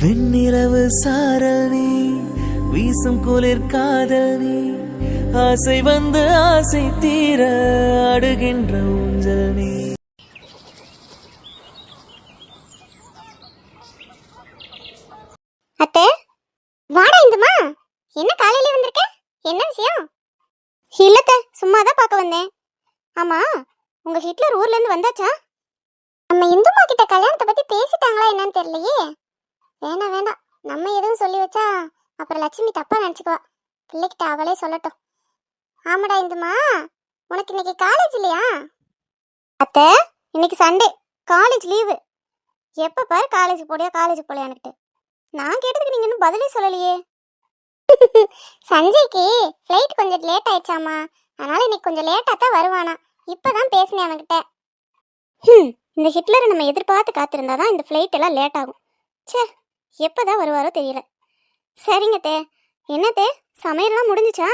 வெண்ணிரவு சாரல் நீ வீசும் குளிர் காதல் நீ ஆசை வந்து ஆசை தீர அடுகின்ற ஊஞ்சல் நீ. அத்தை வாடா இந்துமா என்ன காலையில வந்திருக்க? என்ன விஷயம்? இல்லத்த சும்மா தான் பார்க்க வந்தேன். ஆமா உங்க ஹிட்லர் ஊர்ல இருந்து வந்தாச்சா? நம்ம இந்துமா கிட்ட கல்யாணத்தை பத்தி பேசிட்டாங்களா என்னன்னு தெரியலையே. வேணாம் வேண்டாம் நம்ம எதுவும் சொல்லி வச்சா அப்புறம் லட்சுமி தப்பா நினைச்சுக்குவா. பிள்ளைகிட்ட அவளே சொல்லட்டும். ஆமாடா இந்துமா உனக்கு இன்னைக்கு காலேஜ் இல்லையா? அத்தை இன்னைக்கு சண்டே காலேஜ் லீவு எப்ப பாரு காலேஜ் போடியா காலேஜ் போலையான்னுட்டு நான் கேட்டதுக்கு நீங்க இன்னும் பதிலே சொல்லலையே. சஞ்சய்க்கு ஃப்ளைட் கொஞ்சம் லேட் ஆயிடுச்சாமா. அதனால இன்னைக்கு கொஞ்சம் லேட்டா தான் வருவானா. இப்பதான் பேசினேன் அவன்கிட்ட. ஹம், இந்த ஹிட்லரை நம்ம எதிர்பார்த்து காத்திருந்தாதான் இந்த ஃப்ளைட் எல்லாம் லேட் ஆகும். ச்சே எப்போதான் வருவாரோ தெரியல. சரிங்க தே. என்ன தே சமையல்லாம் முடிஞ்சுச்சா?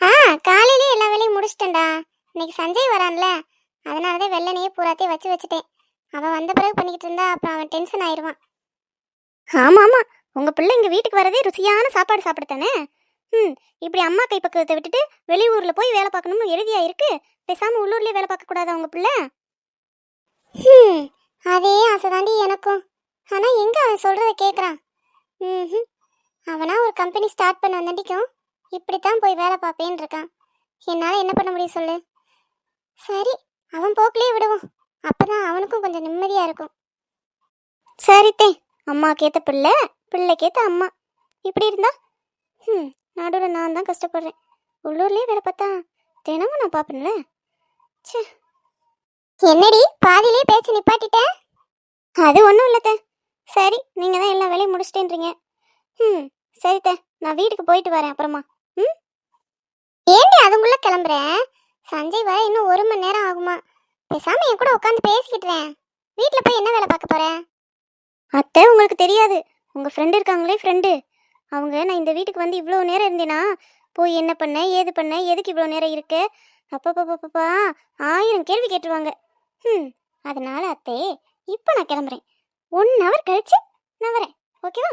ஆ காலையிலே எல்லா வேலையும் முடிச்சிட்டேன்டா. இன்னைக்கு சஞ்சய் வரான்ல. அதனாலதான் வெள்ளனையே பூராத்தையும் வச்சு வச்சுட்டேன். அவன் வந்த பிறகு பண்ணிக்கிட்டு இருந்தா அப்புறம் அவன் டென்ஷன் ஆயிடுவான் ஆமாம். ஆமாம் உங்கள் பிள்ளை இங்கே வீட்டுக்கு வரதே ருசியான சாப்பாடு சாப்பிடத்தானே? ம் இப்படி அம்மா கை பக்கத்தை விட்டுட்டு வெளியூரில் போய் வேலை பார்க்கணும்னு எழுதியா இருக்கு. பேசாமல் உள்ளூர்லேயே வேலை பார்க்கக்கூடாதா உங்கள் பிள்ளை? ம் அதே ஆசைதாண்டி எனக்கும். ஆனால் எங்கே அவன் சொல்கிறத கேட்குறான் ம் அவனா ஒரு கம்பெனி ஸ்டார்ட் பண்ண வந்தண்டிக்கும் இப்படித்தான் போய் வேலை பார்ப்பேன்னு இருக்கான். என்னால் என்ன பண்ண முடியும் சொல்லு? சரி அவன் போக்கிலே விடுவோம். அப்பதான் அவனுக்கும் கொஞ்சம் நிம்மதியாக இருக்கும். சரித்தே அம்மாக்கேத்த பிள்ளை கேத்த அம்மா. இப்படி இருந்தா? ம் நடுவில் நான் தான் கஷ்டப்படுறேன். உள்ளூர்லேயே வேலை பார்த்தா தினமும் நான் பார்ப்பேன்ல. சே என்னடி பாதியிலே பேச்சு நிப்பாட்டிட்டேன் அது ஒன்றும் இல்லத்த சரி நீங்கள் தான் எல்லா வேலையும் முடிச்சிட்டேன்றீங்க. ம் சரித்த நான் வீட்டுக்கு போயிட்டு வரேன் அப்புறமா. ம்? ஏண்டி அதுக்குள்ள கிளம்புறேன் சஞ்சய் வர இன்னும் ஒரு மணி நேரம் ஆகுமா? பேசாம என் கூட உட்காந்து பேசிக்கிட்டுறேன் வீட்டில் போய் என்ன வேலை பார்க்க போறேன் அத்தை உங்களுக்கு தெரியாது. உங்கள் ஃப்ரெண்டு இருக்காங்களே ஃப்ரெண்டு அவங்க நான் இந்த வீட்டுக்கு வந்து இவ்வளோ நேரம் இருந்தேனா? போய் என்ன பண்ண ஏது பண்ண எதுக்கு இவ்வளோ நேரம் இருக்கு? அப்பப்பப்பப்பா ஆயிரம் கேள்வி கேட்டுருவாங்க. ம் அதனால அத்தே இப்போ நான் கிளம்புறேன். ஒன் ஹவர் கழிச்சு நான் வரேன். ஓகேவா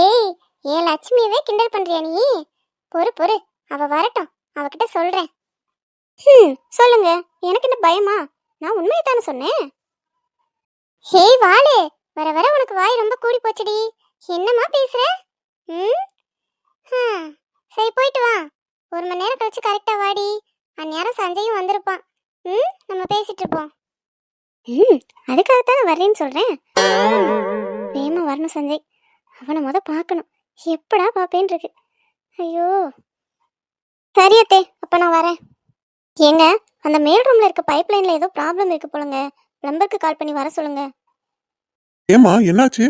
ஏய் என் லட்சுமியவே கிண்டல் பண்றியா நீ? பொறு பொறு. அவ வரட்டும். அவகிட்ட சொல்றேன். ம் சொல்லுங்க. எனக்கு என்ன பயமா? நான் உண்மையை தானே சொன்னேன். ஹேய் வாளு வர வர உனக்கு வாய் ரொம்ப கூடி போச்சுடி. என்னம்மா பேசுற? ம் சரி போயிட்டு வா. ஒரு மணி நேரம் கழிச்சு கரெக்டா வாடி. அந்நேரம் சஞ்சயும் வந்திருப்பான். ம் நம்ம பேசிட்டு இருப்போம். ம் அதுக்காகத்தான் நான் வர்றேன்னு சொல்றேன்? வேமா வரணும் சஞ்சய். அவனை முத பார்க்கணும். எப்படா பாப்பேன் இருக்கு ஐயோ. சரி அத்தே அப்ப நான் வரேன். ஏங்க அந்த மேல் ரூம்ல இருக்க பைப் லைன்ல ஏதோ ப்ராப்ளம் இருக்கு போலங்க. பிளம்பருக்கு கால் பண்ணி வர சொல்லுங்க. ஏமா என்னாச்சு?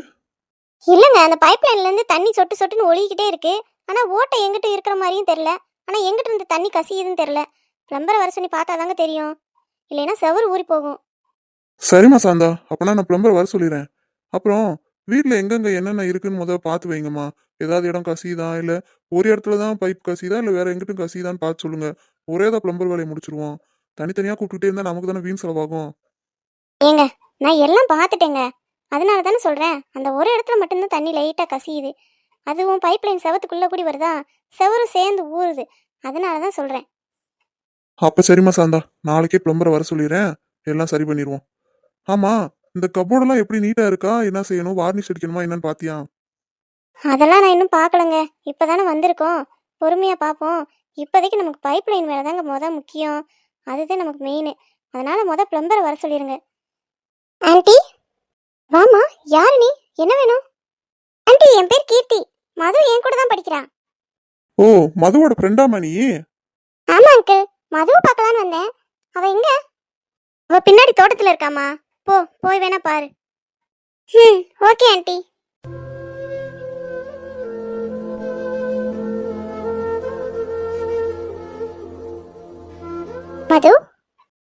இல்லைங்க அந்த பைப் லைன்ல இருந்து தண்ணி சொட்டு சொட்டுன்னு ஒழுகிக்கிட்டே இருக்கு. ஆனா ஓட்டை எங்கிட்ட இருக்கிற மாதிரியும் தெரியல. ஆனா எங்கிட்ட இருந்து தண்ணி கசியுதுன்னு தெரியல. பிளம்பரை வர சொல்லி பார்த்தாதாங்க தெரியும். இல்லைன்னா செவரு ஊறி போகும். சரிம்மா சாந்தா அப்பனா நான் பிளம்பர் வர சொல்லிடுறேன் அப்புறம் வீட்டில் எங்கெங்க என்னென்ன இருக்குன்னு முதல்ல பார்த்து வைங்கம்மா. ஏதாவது இடம் கசியுதா? இல்லை ஒரு இடத்துல தான் பைப் கசியுதா? இல்லை வேற எங்கிட்டும் கசியுதான்னு பார்த்து சொல்லுங்க. ஒரே தான் பிளம்பர் வேலையை முடிச்சிருவோம். தனித்தனியாக கூப்பிட்டுட்டே இருந்தால் நமக்கு தானே வீண் செலவாகும். ஏங்க நான் எல்லாம் பார்த்துட்டேங்க அதனால தானே சொல்றேன். அந்த ஒரு இடத்துல மட்டும்தான் தண்ணி லைட்டா கசியுது. அதுவும் பைப் லைன் செவத்துக்குள்ள கூடி வருதா? செவரும் சேர்ந்து ஊறுது அதனால தான் சொல்றேன். அப்போ சரிம்மா சாந்தா நாளைக்கே பிளம்பரை வர சொல்லிடுறேன் எல்லாம் சரி பண்ணிடுவோம் ஆமாம் இந்த கபோர்டெல்லாம் எப்படி நீட்டாக இருக்கா? என்ன செய்யணும்? வார்னிஷ் அடிக்கணுமா? என்னன்னு பார்த்தியா அதெல்லாம் நான் இன்னும் பார்க்கலங்க இப்போதானே வந்திருக்கோம். பொறுமையாக பார்ப்போம் இப்போதைக்கு நமக்கு பைப் லைன் வேலை தாங்க முத முக்கியம். அதுதான் நமக்கு மெயின் அதனால முத பிளம்பரை வர சொல்லிடுங்க ஆண்டி? வாமா யார் நீ? என்ன வேணும்? ஆண்டி என் பேர் கீர்த்தி. மது என் கூட தான் படிக்கிறான் ஓ மதுவோட ஃப்ரெண்டாமா நீ? ஆமா அங்கிள் மதுவை பார்க்கலான்னு வந்தேன். அவ எங்க? அவ பின்னாடி தோட்டத்துல இருக்காமா போ போய் வேணா பாரு. ம் ஓகே ஆண்டி. மது?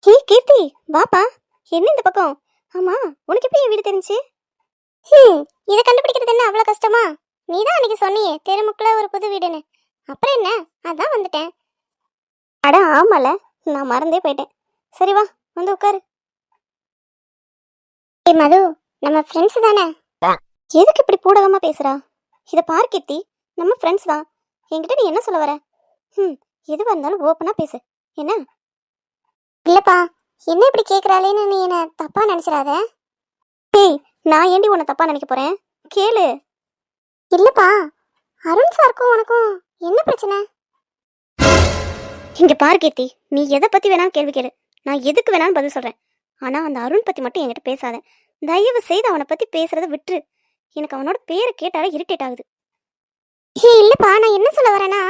ஹே கீர்த்தி வாப்பா. என்ன இந்த பக்கம்? ஆமா உனக்கு எப்படி என் வீடு தெரிஞ்சு? ம் இதை கண்டுபிடிக்கிறது என்ன அவ்வளோ கஷ்டமா? நீ தான் அன்னைக்கு சொன்னியே தெருமுக்குள்ள ஒரு புது வீடுன்னு. அப்புறம் என்ன? அதான் வந்துட்டேன். அட ஆமால. நான் மறந்தே போயிட்டேன். சரி வா வந்து உட்காரு. ஏய் மது நம்ம ஃப்ரெண்ட்ஸ் தானே? எதுக்கு இப்படி பூடகமா பேசுறா? இத பாரு கீர்த்தி. நம்ம ஃப்ரெண்ட்ஸ் தான். என்கிட்ட நீ என்ன சொல்ல வர? ம் எதுவா இருந்தாலும் ஓப்பனா பேசு. என்ன? இல்லப்பா என்ன இப்படி கேக்குறாளேன்னு நீ என்ன தப்பா நினைச்சிடாத? ஏய் நான் ஏண்டி உன்னை தப்பா நினைக்க போறேன்? கேளு. இல்லப்பா அருண் சாருக்கும் உனக்கும் என்ன பிரச்சனை? இங்க பாரு கீர்த்தி. நீ எதை பத்தி வேணாலும் கேள்வி கேளு. நான் எதுக்கு வேணாலும் பதில் சொல்றேன். ஆனால் அந்த அருண் பற்றி மட்டும் என்கிட்ட பேசாத. தயவு செய்து அவனை பற்றி பேசுறத விட்டுரு. எனக்கு அவனோட பேரை கேட்டாலே இரிட்டேட் ஆகுது. ஏ இல்லைப்பா நான் என்ன சொல்ல வரேன்னா?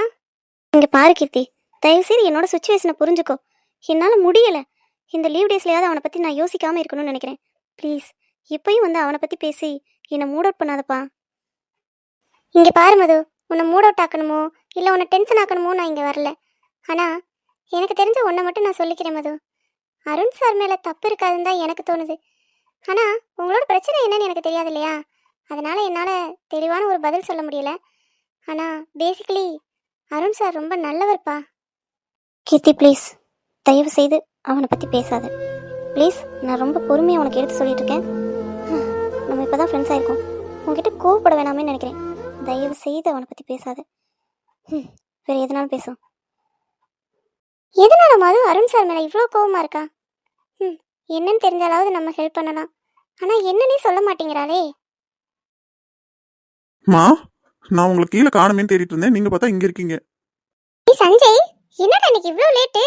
இங்கே பாரு கீர்த்தி தயவு செய்து என்னோட சுச்சுவேஷனை புரிஞ்சுக்கோ. என்னால் முடியலை. இந்த லீவ் டேஸ்லையாவது அவனை பற்றி நான் யோசிக்காமல் இருக்கணும்னு நினைக்கிறேன். ப்ளீஸ் இப்பயும் வந்து அவனை பற்றி பேசி என்னை மூட் அவுட் பண்ணாதப்பா. இங்கே பாரு மது உன்னை மூட் அவுட் ஆக்கணுமோ இல்லை உன்னை டென்ஷன் ஆக்கணுமோ நான் இங்கே வரல. ஆனால் எனக்கு தெரிஞ்ச ஒன்றை மட்டும் நான் சொல்லிக்கிறேன் மது. அருண் சார் மேலே தப்பு இருக்காதுன்னு தான் எனக்கு தோணுது. ஆனால் உங்களோட பிரச்சனை என்னன்னு எனக்கு தெரியாது இல்லையா அதனால் என்னால் தெளிவான ஒரு பதில் சொல்ல முடியல. ஆனால் பேசிக்கலி அருண் சார் ரொம்ப நல்லவர்ப்பா. கீர்த்தி ப்ளீஸ் தயவு செய்து அவனை பற்றி பேசாத. ப்ளீஸ் நான் ரொம்ப பொறுமையாக உனக்கு எடுத்து சொல்லிட்டு இருக்கேன். நம்ம இப்பதான் ஃப்ரெண்ட்ஸ் ஆயிருக்கோம். உங்ககிட்ட கோவப்பட வேணாமே நினைக்கிறேன். தயவு செய்து அவனை பற்றி பேசாத. ம், வேறு எதனாலும் பேசும் எதனால மது அருண் சார் மேல இவ்வளோ கோவமா இருக்கா? ம் என்னன்னு தெரிஞ்சாலாவது நம்ம ஹெல்ப் பண்ணலாம். ஆனா என்னன்னே சொல்ல மாட்டேங்கிறாளே. மா நான் உங்களை கீழே காணுமேன்னு தேடிட்டு இருந்தேன். நீங்க பார்த்தா இங்க இருக்கீங்க. ஏய் சஞ்சய் என்னடா இன்னைக்கு இவ்வளோ லேட்டு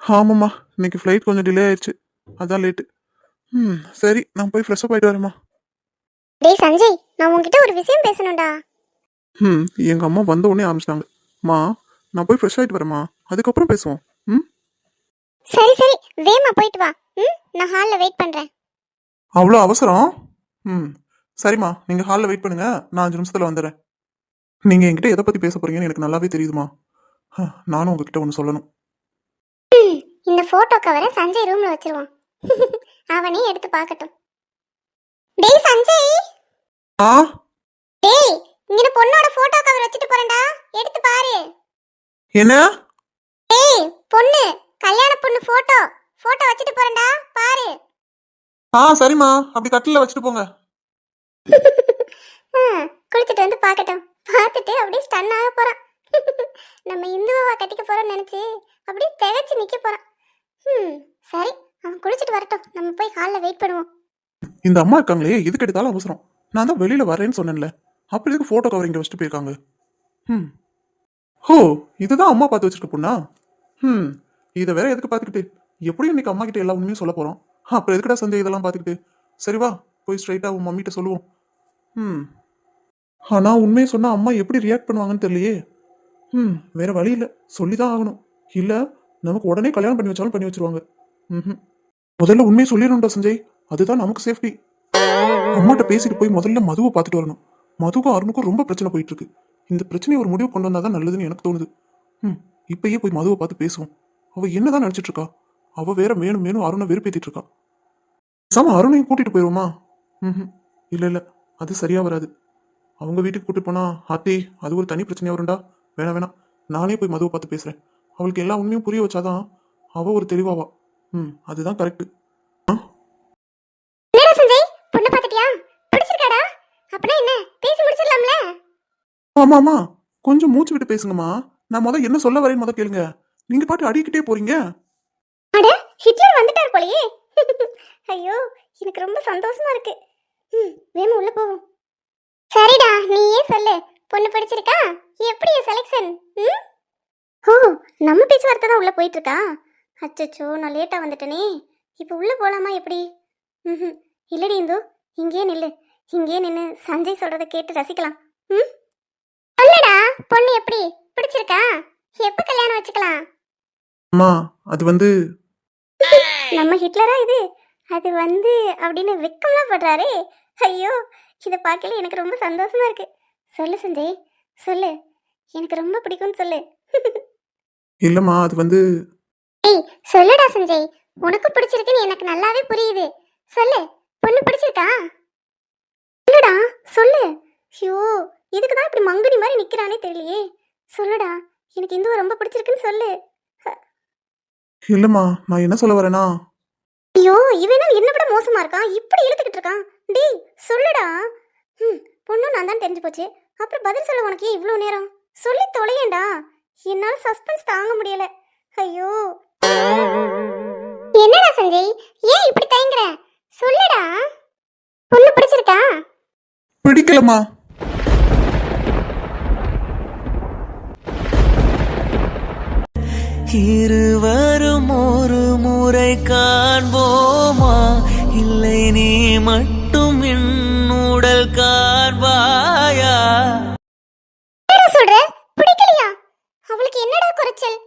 ஆமாம்மா இன்னைக்கு ஃப்ளைட் கொஞ்சம் டிலே ஆயிடுச்சு. அதான் லேட்டு ம் சரி நான் போய் ஃப்ரெஷ்ஷப் ஆயிட்டு வரேம்மா. டேய் சஞ்சய் நான் உன்கிட்ட ஒரு விஷயம் பேசணும்டா. ம் எங்க அம்மா வந்த உடனே ஆரம்பிச்சிட்டாங்க. மா நான் போய் ஃப்ரெஷ் ஆயிட்டு வரேம்மா. அதுக்கப்புறம் பேசுவோம். ம்? சரி சரி. வேமா போயிட்டு வா. ம்? நான் ஹாலில் வெயிட் பண்றேன். அவ்வளோ அவசரம்? ம். சரிம்மா நீங்கள் ஹாலில் வெயிட் பண்ணுங்க. நான் அஞ்சு நிமிஷத்தில் வந்துடுறேன் நீங்கள் என்கிட்ட எதை பற்றி பேச போறீங்கன்னு எனக்கு நல்லாவே தெரியுதுமா ஹ, நானும் உங்ககிட்ட ஒன்று சொல்லணும். இந்த போட்டோ கவரை சஞ்சய் ரூம்ல வச்சிருவான். அவனே எடுத்து பார்க்கட்டும். டேய் சஞ்சய்! ஆ? டேய் இங்க பொண்ணோட போட்டோ கவர் வச்சுட்டு போறேன்டா. எடுத்து பாரு. என்ன? பொண்ணு கல்யாண பொண்ணு போட்டோ போட்டோ வச்சுட்டு போறேன்டா பாரு. ஆ சரிம்மா. அப்படி கட்டில வச்சுட்டு போங்க. குளிச்சுட்டு வந்து பார்க்கட்டும். பார்த்துட்டு அப்படியே ஸ்டன் ஆக போறான். நம்ம இந்துவா கட்டிக்க போறோம்னு நினைச்சு அப்படியே திகைச்சு நிக்க போறான். ம் சரி அவன் குளிச்சுட்டு வரட்டும். நம்ம போய் ஹாலில் வெயிட் பண்ணுவோம். இந்த அம்மா இருக்காங்களே எதுக்கு எடுத்தாலும் அவசரம். நான் தான் வெளியில் வரேன்னு சொன்னேன்ல. அப்படி எதுக்கு ஃபோட்டோ கவர் இங்கே வச்சுட்டு போயிருக்காங்க? ம் ஹோ இதுதான் அம்மா பார்த்து வச்சிருக்க பொண்ணா? ம் இதை வேற எதுக்கு பார்த்துக்கிட்டு எப்படியும் இன்னைக்கு அம்மா கிட்ட எல்லா உண்மையும் சொல்ல போகிறோம் அப்புறம் எதுக்குடா சஞ்சய் இதெல்லாம் பார்த்துக்கிட்டு சரி வா போய் ஸ்ட்ரைட்டாக உன் மம்மிட்ட சொல்லுவோம். ம் ஆனால் உண்மையை சொன்னால் அம்மா எப்படி ரியாக்ட் பண்ணுவாங்கன்னு தெரியலையே. ம் வேற வழி இல்லை. சொல்லி தான் ஆகணும். இல்லை நமக்கு உடனே கல்யாணம் பண்ணி வச்சாலும் பண்ணி வச்சிருவாங்க. ம் முதல்ல உண்மையை சொல்லிடணும்டா சஞ்சய். அதுதான் நமக்கு சேஃப்டி அம்மாட்ட பேசிட்டு போய் முதல்ல மதுவை பார்த்துட்டு வரணும். மதுவும் அருணுக்கும் ரொம்ப பிரச்சனை போயிட்டு இருக்கு. இந்த பிரச்சனையை ஒரு முடிவு கொண்டு வந்தா தான் நல்லதுன்னு எனக்கு தோணுது. ம் இப்பயே போய் மதுவை பார்த்து பேசுவோம். அவ என்னதான் நினைச்சிட்டு இருக்கா? அவ வேற மேலும் மேலும் அருணை வெறுப்பேத்திட்டு இருக்கா. சாம அருணையும் கூட்டிட்டு போயிருவோமா? ம் இல்ல இல்ல. அது சரியா வராது. அவங்க வீட்டுக்கு கூட்டிட்டு போனா ஆத்தி அது ஒரு தனி பிரச்சனையா வரும்டா. வேணாம் வேணாம். நானே போய் மதுவை பார்த்து பேசுறேன். அவளுக்கு எல்லா உண்மையும் புரிய வச்சாதான் அவ ஒரு தெளிவாவா. ம் அதுதான் கரெக்ட். பொண்ணு பார்த்துட்டியா? பிடிச்சிருக்காடா? அப்படின்னா என்ன? பேசி முடிச்சிடலாம்ல? ஆமா ஆமா. கொஞ்சம் மூச்சு விட்டு பேசுங்கம்மா. நான் முத என்ன சொல்ல வரேன் முத கேளுங்க. நீங்க பாட்டு அடிக்கிட்டே போறீங்க. அட ஹிட்லர் வந்துட்டார் போலயே. ஐயோ எனக்கு ரொம்ப சந்தோஷமா இருக்கு. ம் வேமா உள்ள போவோம். சரிடா நீயே சொல்லு. பொண்ணு பிடிச்சிருக்கா? எப்படி செலெக்ஷன் ம்? ஓ நம்ம பேச்சுவார்த்தை தான் உள்ள போயிட்டு இருக்கா அச்சச்சோ நான் லேட்டா வந்துட்டேனே. இப்போ உள்ள போலாமா எப்படி? ம் இல்லடி இந்து இங்கேயே நில்லு. இங்கேயே நின்று சஞ்சய் சொல்கிறத கேட்டு ரசிக்கலாம். ம்? சொல்லடா பொண்ணு எப்படி? பிடிச்சிருக்கா? எப்போ கல்யாணம் வச்சுக்கலாம்? அம்மா அது வந்து நம்ம ஹிட்லரா இது? அது வந்து அப்படின்னு வெக்கம்லாம் படுறாரே. ஐயோ இதை பார்க்கல எனக்கு ரொம்ப சந்தோஷமா இருக்கு. சொல்லு சஞ்சய் சொல்லு. எனக்கு ரொம்ப பிடிக்கும்னு சொல்லு. இல்லம்மா அது வந்து ஏய் சொல்லுடா சஞ்சய். உனக்கு பிடிச்சிருக்குன்னு எனக்கு நல்லாவே புரியுது. சொல்லு பொண்ணு பிடிச்சிருக்கா? சொல்லுடா சொல்லு. ஐயோ இதுக்கு தான் இப்படி மங்குனி மாதிரி நிக்கிறானே தெரியலையே. சொல்லுடா எனக்கு இந்துவை ரொம்ப பிடிச்சிருக்குன்னு சொல்லு. இல்லம்மா நான் என்ன சொல்ல வரேன்னா ஐயோ இவனா என்ன விட மோசமா இருக்கான்? இப்படி இழுத்துக்கிட்டு இருக்கான்? டேய் சொல்லுடா. ம் பொண்ணு நான் தான் தெரிஞ்சு போச்சு. அப்புறம் பதில் சொல்ல உனக்கு இவ்வளோ நேரம்? சொல்லி தொலையேண்டா என்னால சஸ்பென்ஸ் தாங்க முடியல. ஐயோ. என்னடா சஞ்சய்? ஏன் இப்படி தயங்குற? சொல்லுடா. பொண்ணு பிடிச்சிருக்கா? பிடிக்கலம்மா. இருவரும் ஒரு முறை காண்போமா? இல்லை நீ மட்டும் என்னுடல் காண்பாயா? என்னடா சொல்ற? பிடிக்கலையா? அவளுக்கு என்னடா குறைச்சல்?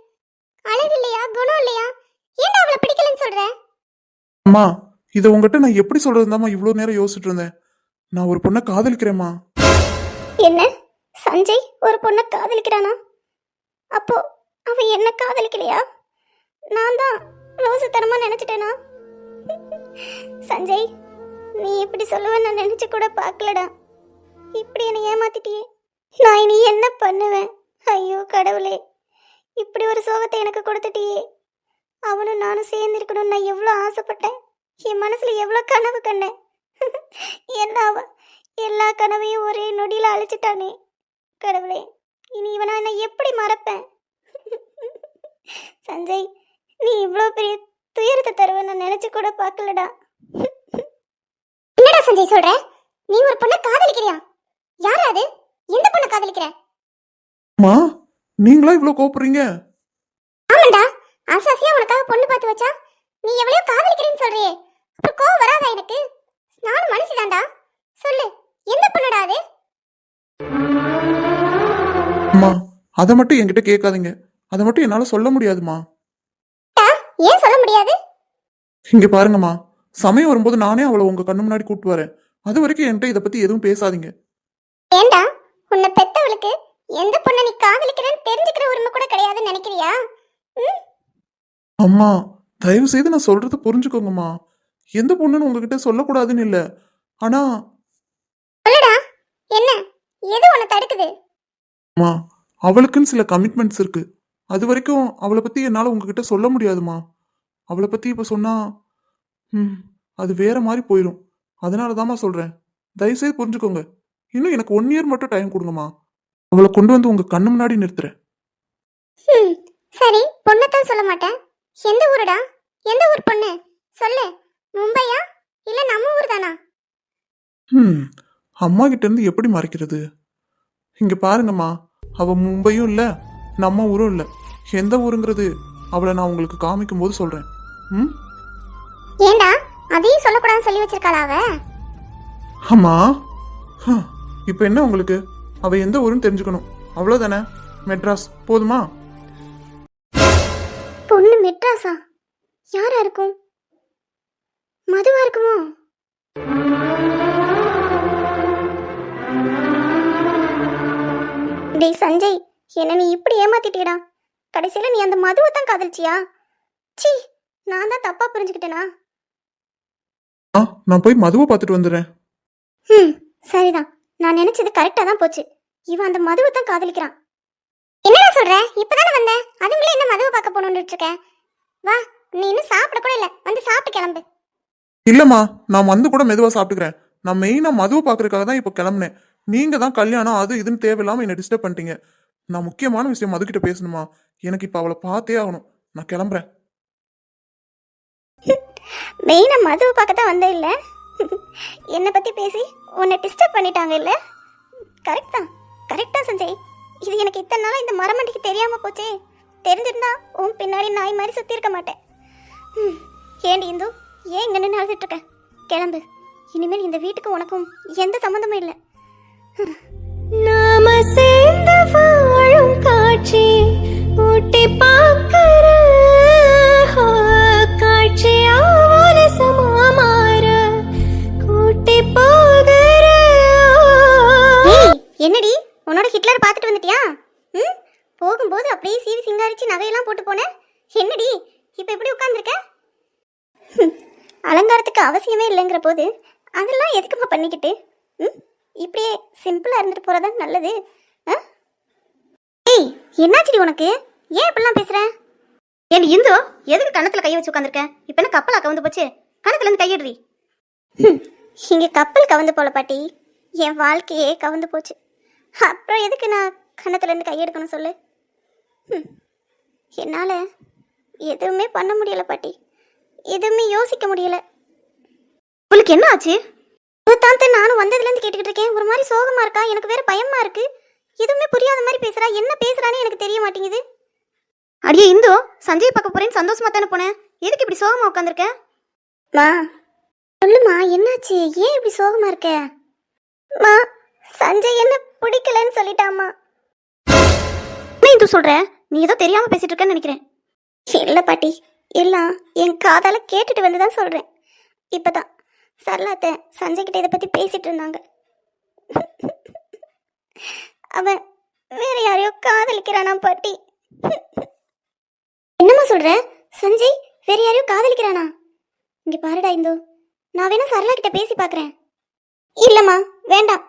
அழகு இல்லையா குணம் இல்லையா? ஏன்டா அவளை பிடிக்கலன்னு சொல்ற? அம்மா இதை உங்ககிட்ட நான் எப்படி சொல்றதுதாம்மா இவ்வளோ நேரம் யோசிச்சுட்டு இருந்தேன். நான் ஒரு பொண்ணை காதலிக்கிறேம்மா. என்ன? சஞ்சய் ஒரு பொண்ணை காதலிக்கிறானா? அப்போ அவன் என்ன காதலிக்கலையா நான் தான் ரோசத்தனமா நினைச்சிட்டேனா? சஞ்சய் நீ இப்படி சொல்லுவேன்னு நான் நினைச்சு கூட பார்க்கலடா. இப்படி என்னை ஏமாத்திட்டியே. நான் இனி என்ன பண்ணுவேன்? ஐயோ கடவுளே. இப்படி ஒரு சோகத்தை எனக்கு கொடுத்துட்டியே. அவனும் நானும் சேர்ந்திருக்கணும்னு நான் எவ்வளோ ஆசைப்பட்டேன். என் மனசுல எவ்வளோ கனவு கண்டேன். என்ன அவ? எல்லா கனவையும் ஒரே நொடியில் அழிச்சிட்டானே. கடவுளே இனி இவனை நான் எப்படி மறப்பேன் சஞ்சய் நீ இவ்வளோ பெரிய துயரத்தை தருவ நான் நினைச்சு கூட பார்க்கலடா. என்னடா சஞ்சய் சொல்ற? நீ ஒரு பொண்ணை காதலிக்கிறியா? யாரா அது? எந்த பொண்ணை காதலிக்கிற? அம்மா நீங்களா இவ்வளோ கோப்புறீங்க ஆமாண்டா ஆசாசியா உனக்காக பொண்ணு பார்த்து வச்சா நீ எவ்வளவு காதலிக்கிறேன்னு சொல்றியே. அப்புறம் கோவம் வராதா எனக்கு? நானும் மனுஷிதான்டா. சொல்லு எந்த பொண்ணுடா அது? அம்மா அதை மட்டும் என்கிட்ட கேட்காதீங்க. அதை மட்டும் என்னால் சொல்ல முடியாதுமா. ஏன் சொல்ல முடியாது? இங்க பாருங்கம்மா. சமயம் வரும்போது நானே அவளை உங்க கண்ணு முன்னாடி கூப்பிட்டு வரேன். அது வரைக்கும் என்கிட்ட இதை பத்தி எதுவும் பேசாதீங்க. ஏண்டா? உன்னை பெத்தவளுக்கு எந்த பொண்ணை நீ காதலிக்கிறேன்னு தெரிஞ்சுக்கிற உரிமை கூட கிடையாதுன்னு நினைக்கிறியா? ம்? அம்மா தயவு செய்து நான் சொல்றத புரிஞ்சுக்கோங்கம்மா. எந்த பொண்ணுன்னு உங்ககிட்ட சொல்லக்கூடாதுன்னு இல்லை. ஆனா சொல்லுடா. என்ன? எது உன்னை தடுக்குது? அம்மா அவளுக்குன்னு சில கமிட்மெண்ட்ஸ் இருக்கு. அது வரைக்கும் அவளை பத்தி என்னால் உங்ககிட்ட சொல்ல முடியாதும்மா அவளை பத்தி இப்போ சொன்னா ம் அது வேற மாதிரி போயிடும் அதனால தாம்மா சொல்றேன். தயவுசெய்து புரிஞ்சுக்கோங்க. இன்னும் எனக்கு ஒன் இயர் மட்டும் டைம் கொடுங்கம்மா. அவளை கொண்டு வந்து உங்க கண்ணு முன்னாடி நிறுத்துறேன். சரி பொண்ணைத்தான் சொல்ல மாட்டேன். எந்த ஊருடா? எந்த ஊர் பொண்ணு? சொல்லு. மும்பையா? இல்ல நம்ம ஊர் தானா? ம் அம்மா கிட்ட இருந்து எப்படி மறைக்கிறது? இங்க பாருங்கம்மா. அவ மும்பையும் இல்ல நம்ம ஊரும் இல்ல. எந்த ஊருங்கிறது அவளை நான் உங்களுக்கு காமிக்கும் போது சொல்றேன். ம்? ஏண்டா? அதையும் சொல்லக்கூடாதுன்னு சொல்லி வச்சிருக்காளா அவ? ஹ, இப்ப என்ன உங்களுக்கு? அவ எந்த ஊருன்னு தெரிஞ்சுக்கணும். அவ்வளவுதானே? மெட்ராஸ். போதுமா? பொண்ணு மெட்ராஸா? யாரா இருக்கும்? மதுவா இருக்குமோ? டேய் சஞ்சய் என்ன நீ இப்படி ஏமாத்திட்டியடா கடைசியில நீ அந்த மதுவை தான் காதலிச்சியா? ச்சீ நான் தான் தப்பா புரிஞ்சுக்கிட்டேனா? ஆ நான் போய் மதுவை பார்த்துட்டு வந்துடுறேன். ம் சரிதான். நான் நினைச்சது கரெக்டா தான் போச்சு. இவன் அந்த மதுவை தான் காதலிக்கிறான். என்னடா சொல்ற? இப்பதானே வந்தேன் அதுங்களே என்ன மதுவை பார்க்க போகணும்னு இருக்க வா நீ இன்னும் சாப்பிட கூட இல்ல. வந்து சாப்பிட்டு கிளம்பு. இல்லம்மா நான் வந்து கூட மெதுவா சாப்பிட்டுக்கிறேன். நான் மெயினா மதுவை பார்க்கறதுக்காக தான் இப்போ கிளம்புனேன். நீங்க தான் கல்யாணம் அது இதுன்னு தேவையில்லாம என்னை டிஸ்டர்ப் பண்ணிட்டீங்க. நான் முக்கியமான விஷயம் மதுக்கிட்ட பேசணுமா? எனக்கு இப்போ அவளை பார்த்தே ஆகணும். நான் கிளம்புறேன். மெயினா மதுவை பார்க்க தான் வந்தேன் இல்ல? என்னை பத்தி பேசி உன்னை டிஸ்டர்ப் பண்ணிட்டாங்க இல்ல? கரெக்ட் தான். கரெக்டா சஞ்சய். இது எனக்கு இத்தனை நாளா இந்த மரமண்டிக்கு தெரியாம போச்சே. தெரிஞ்சிருந்தா உன் பின்னாடி நாய் மாதிரி சுத்தி இருக்க மாட்டேன். ம், ஏண்டி இந்து? ஏன் இங்க நின்று அழுதுட்டு இருக்க? கிளம்பு. இனிமேல் இந்த வீட்டுக்கு உனக்கும் எந்த சம்மந்தமும் இல்லை. நாம சேர்ந்து வாழும் காட்சி ஊட்டி பார்க்கிற. காட்சியா சமா மாற கூட்டி போகிற. என்னடி? உன்னோட ஹிட்லர் பார்த்துட்டு வந்துட்டியா? ம்? போகும்போது அப்படியே சீவி சிங்காரிச்சு நகையெல்லாம் போட்டு போனேன் என்னடி? இப்போ எப்படி உட்காந்துருக்க அலங்காரத்துக்கு அவசியமே இல்லைங்கிற போது அதெல்லாம் எதுக்குமா பண்ணிக்கிட்டு? ம்? இப்படியே சிம்பிளாக இருந்துட்டு போகிறதா நல்லது. என்னாச்சுடி உனக்கு? ஏன் இப்படிலாம் பேசுகிற ஏன் இந்து எதுக்கு கணத்துல கை வச்சு உட்காந்துருக்க இப்ப என்ன கப்பலா கவுந்து போச்சு? கணத்துல இருந்து கையிடுறி. இங்க கப்பல் கவுந்து போல பாட்டி. என் வாழ்க்கையே கவுந்து போச்சு. அப்புறம் எதுக்கு நான் கணத்துல இருந்து கையெடுக்கணும் சொல்லு. என்னால எதுவுமே பண்ண முடியல பாட்டி. எதுவுமே யோசிக்க முடியல. உங்களுக்கு என்ன ஆச்சு? தான் நானும் வந்ததுலேருந்து கேட்டுக்கிட்டு இருக்கேன். ஒரு மாதிரி சோகமா இருக்கா? எனக்கு வேற பயமா இருக்கு. எதுவுமே புரியாத மாதிரி பேசுறா. என்ன பேசுறானே எனக்கு தெரிய மாட்டேங்குது. அடியே இந்து சஞ்சய் பார்க்க போறேன்னு சந்தோஷமா தானே போனேன் எதுக்கு இப்படி சோகமா உட்காந்துருக்க மா. சொல்லுமா என்னாச்சு? ஏன் இப்படி சோகமா இருக்க? மா சஞ்சய் என்ன பிடிக்கலன்னு சொல்லிட்டாமா என்ன இந்து சொல்ற? நீ ஏதோ தெரியாம பேசிட்டு இருக்கேன்னு நினைக்கிறேன். இல்ல பாட்டி எல்லாம் என் காதால கேட்டுட்டு வந்து தான் சொல்றேன். இப்பதான். சரளாத்த சஞ்சய் கிட்ட இதை பத்தி பேசிட்டு இருந்தாங்க. அவன் வேற யாரையோ காதலிக்கிறானா பாட்டி. என்னம்மா சொல்ற? சஞ்சய் வேற யாரையோ காதலிக்கிறானா? இங்க பாருடா இந்தோ நான் வேணா சரளா கிட்ட பேசி பாக்குறேன். இல்லம்மா வேண்டாம்.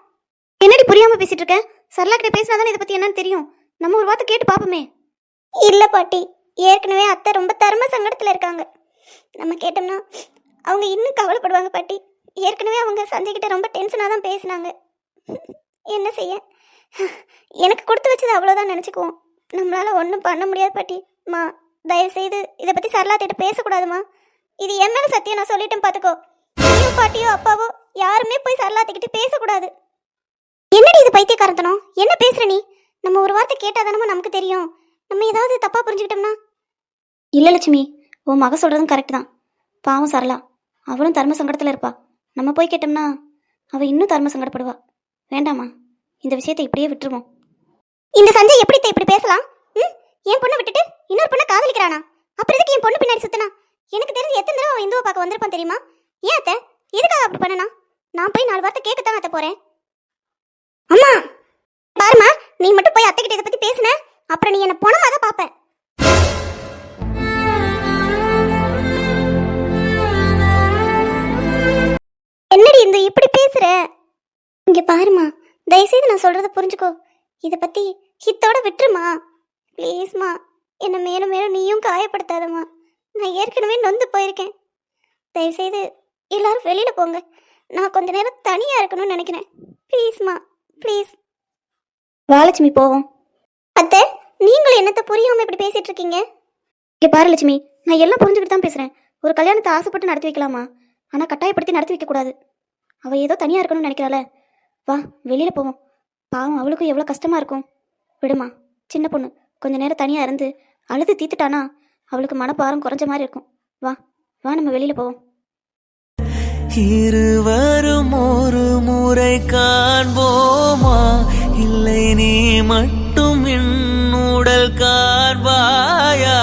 என்னடி புரியாம பேசிட்டு இருக்க? சரளா கிட்ட பேசினா தானே இதை பத்தி என்னன்னு தெரியும். நம்ம ஒரு வார்த்தை கேட்டு பாப்போமே. இல்ல பாட்டி ஏற்கனவே அத்தை ரொம்ப தர்ம சங்கடத்துல இருக்காங்க. நம்ம கேட்டோம்னா அவங்க இன்னும் கவலைப்படுவாங்க பாட்டி. ஏற்கனவே அவங்க சஞ்சய் கிட்ட ரொம்ப டென்ஷனாக தான் பேசினாங்க. என்ன செய்ய? எனக்கு கொடுத்து வச்சது அவ்வளோதான் நினச்சிக்குவோம். நம்மளால் ஒன்றும் பண்ண முடியாது பாட்டி. மா தயவு செய்து இதை பற்றி சரளாத்திட்ட பேசக்கூடாதுமா. இது என் மேலே சத்தியம் நான் சொல்லிட்டேன் பார்த்துக்கோ நீயோ பாட்டியோ அப்பாவோ யாருமே போய் சரளாத்திக்கிட்ட பேசக்கூடாது. என்னடி இது பைத்தியக்காரத்தனம் என்ன பேசுற நீ? நம்ம ஒரு வார்த்தை கேட்டாதானமா நமக்கு தெரியும். நம்ம ஏதாவது தப்பாக புரிஞ்சுக்கிட்டோம்னா? இல்லை லட்சுமி உன் மக சொல்கிறதும் கரெக்ட் தான். பாவம் சரளா. அவளும் தர்ம சங்கடத்தில் இருப்பா. நம்ம போய் கேட்டோம்னா அவள் இன்னும் தர்ம சங்கடப்படுவா. வேண்டாமா இந்த விஷயத்தை இப்படியே விட்டுருவோம். இந்த சஞ்சய் எப்படி இப்படி பேசலாம்? ம்? என் பொண்ணை விட்டுட்டு இன்னொரு பொண்ணை காதலிக்கிறானா? அப்புறம் எதுக்கு என் பொண்ணு பின்னாடி சுத்தினா? எனக்கு தெரிஞ்சு எத்தனை தடவை அவன் இந்துவை பார்க்க வந்திருப்பான் தெரியுமா? ஏன் அத்தை? எதுக்காக அப்படி பண்ணனா? நான் போய் நாலு வார்த்தை கேட்கத்தான் அத்தை போறேன். அம்மா! பாருமா நீ மட்டும் போய் அத்தை கிட்ட இதை பத்தி பேசுன. அப்புறம் நீ என்ன பொணமா தான் பாப்ப. என்னடி இந்த இப்படி பேசுற? இங்க பாருமா தயவுசெய்து நான் சொல்றத புரிஞ்சுக்கோ. இத பத்தி ஹித்தோட விட்டுருமா. ப்ளீஸ்மா என்ன மேலும் மேலும் நீயும் காயப்படுத்தாதம்மா. நான் ஏற்கனவே நொந்து போயிருக்கேன். தயவுசெய்து எல்லாரும் வெளியில போங்க. நான் கொஞ்ச நேரம் தனியா இருக்கணும்னு நினைக்கிறேன். ப்ளீஸ்மா ப்ளீஸ் வாலட்சுமி போவோம். அத்தை நீங்களும் என்னத்த புரியாம இப்படி பேசிட்டு இருக்கீங்க? இங்க பாரு லட்சுமி நான் எல்லாம் புரிஞ்சுக்கிட்டு தான் பேசுறேன். ஒரு கல்யாணத்தை ஆசைப்பட்டு நடத்தி வைக்கலாமா? ஆனா கட்டாயப்படுத்தி நடத்தி வைக்க கூடாது அவ ஏதோ தனியா இருக்கணும்னு நினைக்கிறாள. வா வெளியில் போவோம். பாவம் அவளுக்கும் எவ்வளோ கஷ்டமா இருக்கும். விடுமா சின்ன பொண்ணு கொஞ்ச நேரம் தனியாக இருந்து அழுது தீத்துட்டானா அவளுக்கு மனப்பாரம் குறைஞ்ச மாதிரி இருக்கும். வா வா நம்ம வெளியில போவோம். இருவரும் ஒரு முறை காண்போமா? இல்லை நீ மட்டும் என் உடல் காண்பாயா?